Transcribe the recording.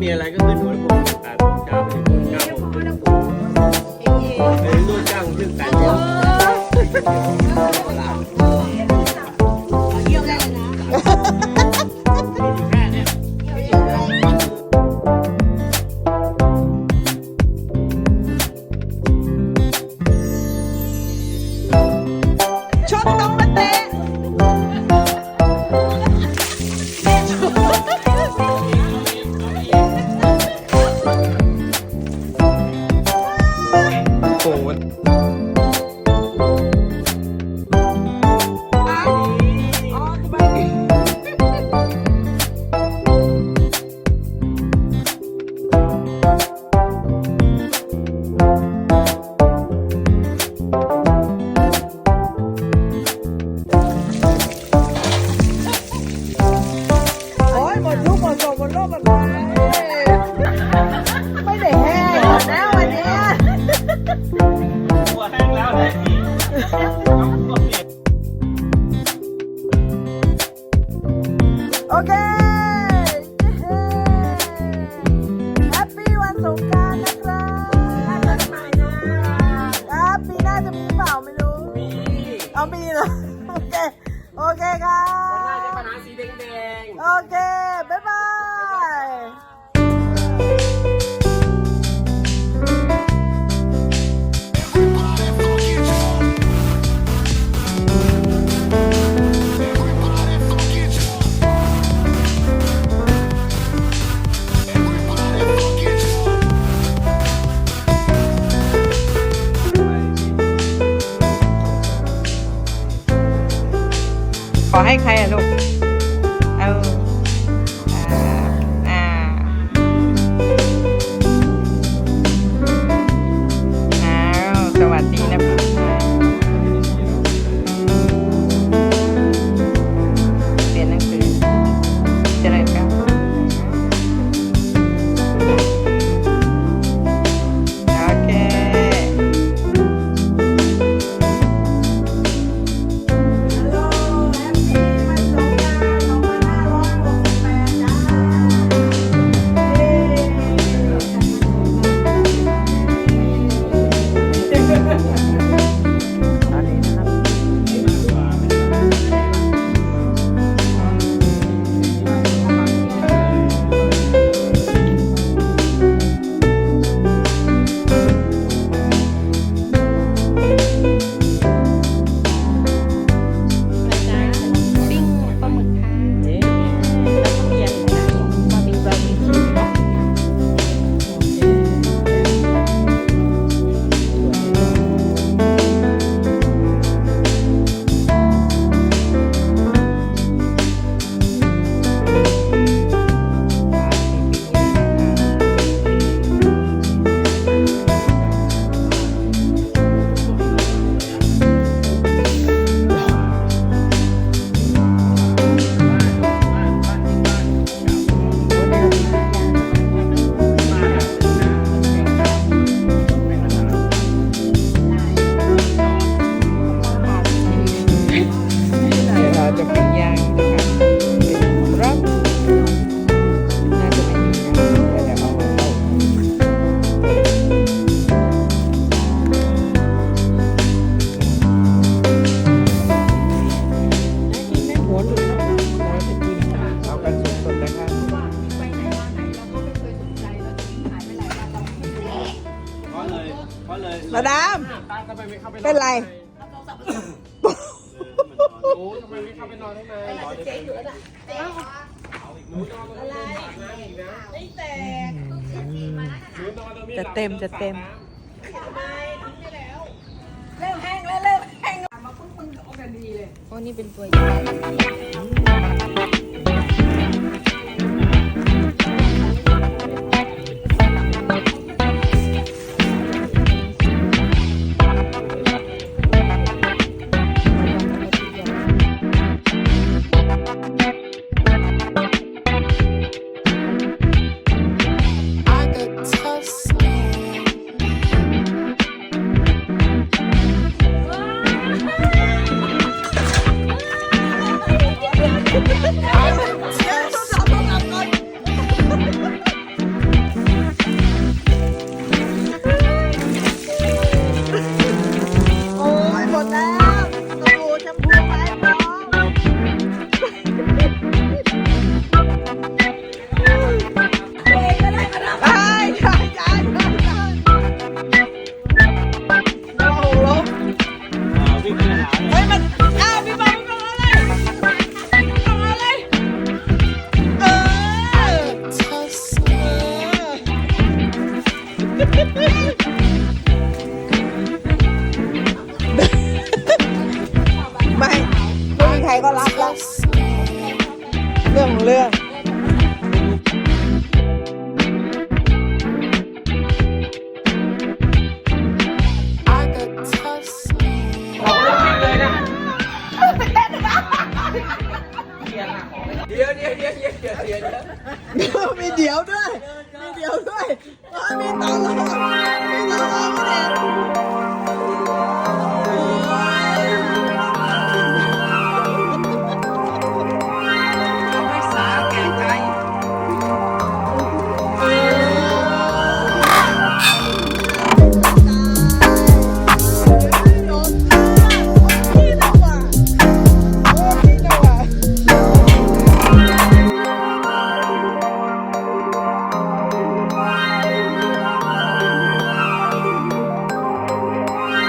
มีอะไรก็ขึ้นหัวลำโพงแปดโมงเช้าถึงเก้าโมงถึงลูดจ้างถึงแปดโมง ให้ใครอะลูก เลยมาดาม ตาทำไมไม่เข้าไปนอนเป็นไรหนูทำไมไม่เข้าไปนอนข้างในนอนเจ๊อยู่แล้วนะหนูนอนตรงนี้สระน้ำอีกนะหนูนอนตรงนี้จะเต็มจะเต็มโอ้นี่เป็นตัวใหญ่โครก็รับแล้ว เรื่องของเรื่องเดี๋ยวเดี๋ยวเดี๋ยวเดี๋ยวเดี๋ยวเดี๋ยวมีเดี๋ยวด้วย มีเดี๋ยวด้วยเอ้ยมีต่อรอง